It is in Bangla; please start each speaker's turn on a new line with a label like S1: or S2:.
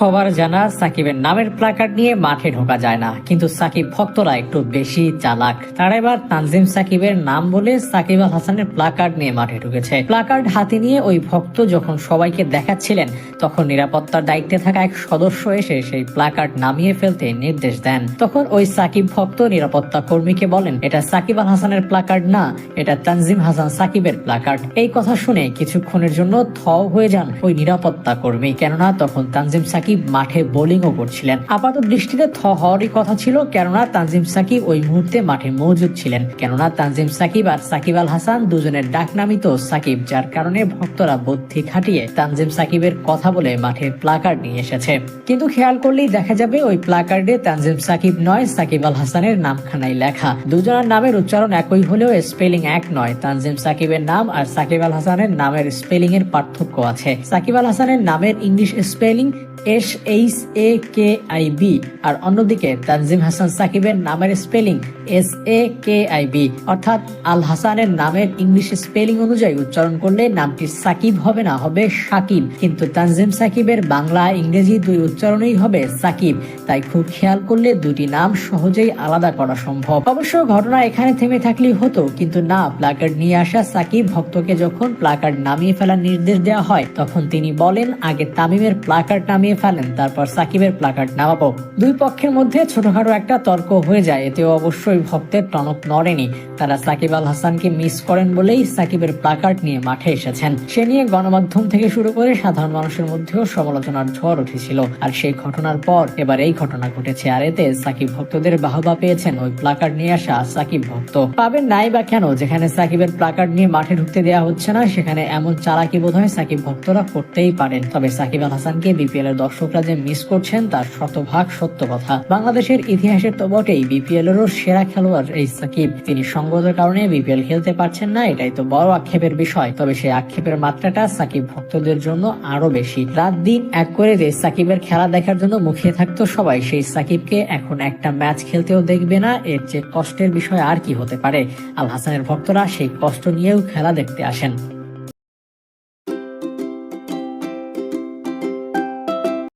S1: সবার জানা সাকিবের নামের প্লাকার্ড নিয়ে মাঠে ঢোকা যায় না। কিন্তু সাকিব ভক্তরা একটু বেশি চালাক। তারা এবার তানজিম সাকিবের নাম বলে সাকিব আল হাসানের প্লাকার্ড নিয়ে মাঠে ঢুকেছে। প্লাকার্ড হাতে নিয়ে ওই ভক্ত যখন সবাইকে দেখাচ্ছিলেন, তখন নিরাপত্তার দায়িত্বে থাকা এক সদস্য এসে সেই প্লাকার্ড নামিয়ে ফেলতে নির্দেশ দেন। তখন ওই সাকিব ভক্ত নিরাপত্তা কর্মীকে বলেন, এটা সাকিব আল হাসানের প্লাকার্ড না, এটা তানজিম হাসান সাকিবের প্লাকার্ড এই কথা শুনে কিছুক্ষণের জন্য থ হয়ে যান ওই নিরাপত্তা কর্মী। কেননা তখন তানজিম সাকিব মাঠে বোলিংও করছিলেন। আপাত দৃষ্টিতে থ হওয়ারই কথা ছিল, কেননা তানজিম সাকিব ওই মুহূর্তে মাঠে মজুদ ছিলেন। কেননা তানজিম সাকিব আর সাকিব আল হাসান দুজনের ডাক নামিত সাকিব, যার কারণে ভক্তরা বুদ্ধি খাটিয়ে তানজিম সাকিবের কথা বলে মাঠে প্লাকার্ড নিয়ে এসেছে। কিন্তু খেয়াল করলেই দেখা যাবে ওই প্লাকার্ডে তানজিম সাকিব নয়, সাকিব আল হাসানের নামখানাই লেখা। দুজনের নামের উচ্চারণ একই হলেও স্পেলিং এক নয়। তানজিম সাকিবের নাম আর সাকিব আল হাসানের নামের স্পেলিং এর পার্থক্য আছে। সাকিব আল হাসানের নামের English spelling S H A K I B আর অন্যদিকে তানজিম হাসান সাকিবের নামের spelling S A K I B অর্থাৎ আল হাসানের নামের ইংলিশ স্পেলিং অনুযায়ী উচ্চারণ করলে নামটি সাকিব হবে না, হবে সাকিব কিন্তু তানজিম সাকিবের বাংলা, ইংরেজি দুই উচ্চারণেই হবে সাকিব। তাই খুব খেয়াল করলে দুটি নাম সহজেই আলাদা করা সম্ভব। অবশ্য ঘটনা এখানে থেমে থাকলেই হতো, কিন্তু না, প্লাকার্ড নিয়ে আসা সাকিব ভক্তকে যখন প্লাকার্ড নামিয়ে ফেলার নির্দেশ দেওয়া হয়, তখন তিনি বলেন, আগে তামিমের প্লাকার্ড নামিয়ে ফেলেন, তারপর সাকিবের প্লাকার্ড নামাবো। দুই পক্ষের মধ্যে ছোটখাটো একটা তর্ক হয়ে যায়, এতেও অবশ্যই ভক্তের টনক নড়েনি। তারা সাকিব আল হাসানকে মিস করেন বলেই সাকিবের প্লাকার্ড নিয়ে মাঠে এসেছেন। সে নিয়ে গণমাধ্যম থেকে শুরু করে সাধারণ মানুষের মধ্যেও সমালোচনার ঝড় উঠেছিল। আর সেই ঘটনার পর এবার এই ঘটনা ঘটেছে, আর এতে সাকিব ভক্তদের বাহবা পেয়েছেন ওই প্লাকার্ড নিয়ে আসা সাকিব ভক্ত। পাবেন নাই বা কেন, যেখানে সাকিবের প্লাকার্ড নিয়ে মাঠে ঢুকতে দেওয়া হচ্ছে না, সেখানে এমন চালাকি বোধ হয় সাকিব ভক্তরা করতেই পারেন। তবে সাকিব আল হাসানকে বিপিএল এর দর্শকরা যে মিস করছেন তার শতভাগ সত্য কথা। বাংলাদেশের ইতিহাসের তো বটেই বিপিএল এরও সেরা খেলোয়াড় এই সাকিব। তিনি সঙ্গতের কারণে বিপিএল খেলতে পারছেন না, এটাই তো বড় আক্ষেপের বিষয়। তবে সেই আক্ষেপের মাত্রাটা সাকিব ভক্তদের জন্য আরও বেশি। রাত দিন এক করে যে সাকিবের খেলা দেখার জন্য মুখিয়ে থাকতো সবাই, সেই সাকিবকে এখন একটা ম্যাচ খেলতেও দেখবে না, এর যে কষ্টের বিষয় আর কি হতে পারে। আল হাসানের ভক্তরা সেই কষ্ট নিয়েও খেলা দেখতে আসেন।